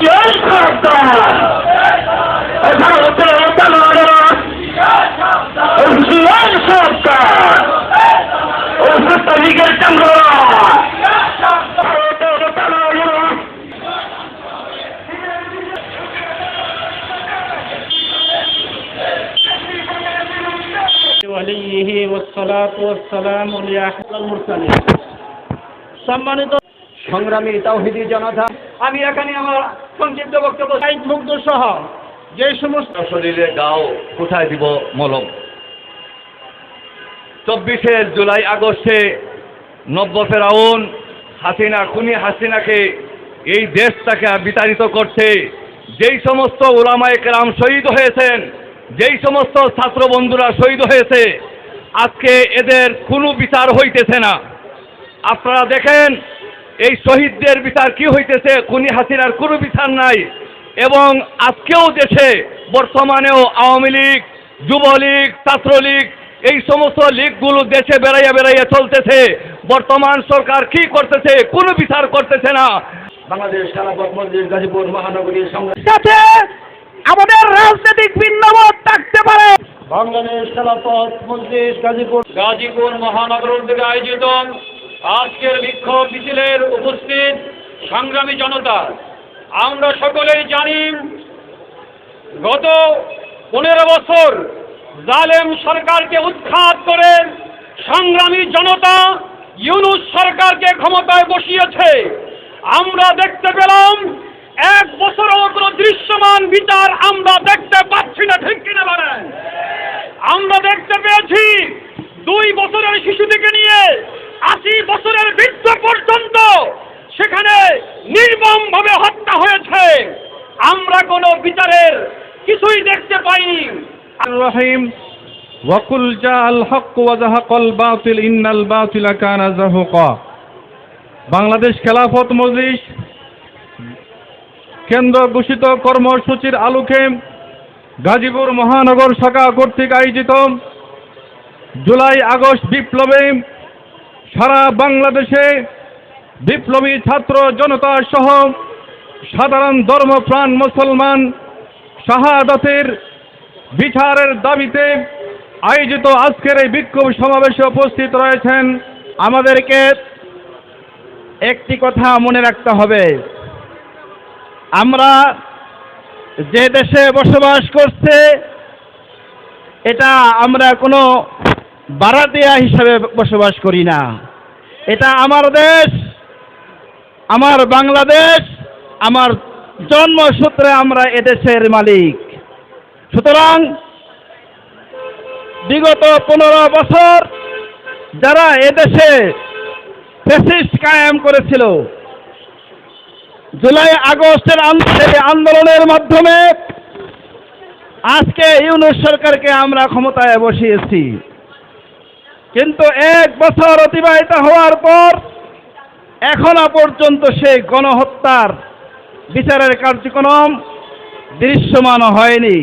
जय सरकार ऐसा होते होता मारा जय सरकार उसको तरीके चल रहा عليه والصلاة والسلام لأحد المرسلين সম্মানিত সংগ্রামী তাওহিদি জনতা আমি এখানে আমার সংক্ষিপ্ত বক্তব্য সাইদ মুগ্ধ সহ যে সমস্ত শরীরে গাও কোথায় দিব মলম? চব্বিশে জুলাই আগস্টে নব্য ফেরাউন হাসিনা খুনি হাসিনাকে এই দেশটাকে বিতাড়িত করছে। যেই সমস্ত ওলামায়ে কেরাম শহীদ হয়েছেন যেই সমস্ত ছাত্র বন্ধুরা শহীদ হয়েছে আজকে এদের কোনো বিচার হইতেছে না। আপনারা দেখেন এই শহীদদের বিচার কি হইতেছে খুনি হাসিনার কোনো বিচার নাই। এবং আজকেও দেশে বর্তমানেও আওয়ামী লীগ যুবলীগ ছাত্রলীগ এই সমস্ত লীগগুলো দেশে বেড়াইয়া বেড়াইয়া চলতেছে। বর্তমান সরকার কি করতেছে কোনো বিচার করতেছে না। বাংলাদেশ মন্দির গাজীপুর মহানগরীর সাথে আমাদের রাজনৈতিক ভিন্নমত থাকতে পারে। বাংলাদেশ খেলাফত মন্দির গাজীপুর গাজীপুর মহানগর থেকে আয়োজিত আজকের বিক্ষোভ মিছিলের উপস্থিত সংগ্রামী জনতা, আমরা সকলেই জানি গত পনেরো বছর জালেম সরকারকে উৎখাত করে সংগ্রামী জনতা ইউনুস সরকারকে ক্ষমতায় বসিয়েছে। আমরা দেখতে পেলাম এক বছরও কোনো দৃশ্যমান বিচার আমরা দেখতে পাচ্ছি না, ঠিক কিনা বলেন? আমরা দেখতে পেয়েছি দুই বছরের শিশু থেকে নিয়ে আশি বছরের বৃদ্ধ পর্যন্ত সেখানে নির্মম ভাবে হত্যা হয়েছে আমরা কোনো বিচারের কিছুই দেখতে পাইনি الرحيم وقل جاء الحق وزهق الباطل إن الباطل كان زهقا বাংলাদেশ খেলাফত মজলিস কেন্দ্র ঘোষিত কর্মসূচির আলোকে গাজীপুর মহানগর শাখা কর্তৃক আয়োজিত জুলাই আগস্ট বিপ্লবে সারা বাংলাদেশে বিপ্লবী ছাত্র জনতা সহ সাধারণ ধর্মপ্রাণ মুসলমান শাহাদতের বিচারের দাবিতে আয়োজিত আজকের এই বিক্ষোভ সমাবেশে উপস্থিত রয়েছেন আমাদেরকে একটি কথা মনে রাখতে হবে। আমরা যে দেশে বসবাস করছে, এটা আমরা কোনো বারাতিয়া হিসাবে বসবাস করি না। এটা আমার দেশ। আমার বাংলাদেশ, আমার জন্মসূত্রে আমরা এদেশের মালিক। সুতরাং বিগত পনেরো বছর যারা এদেশে ফেসিস্ট কায়েম করেছিল, জুলাই আগস্টের আন- আন্দোলনের মাধ্যমে আজকে ইউনুস সরকারকে আমরা ক্ষমতায় বসিয়েছি। কিন্তু এক বছর অতিবাহিত হওয়ার পর এখনও পর্যন্ত সেই গণহত্যার বিচারের কার্যক্রম দৃশ্যমান হয়নি।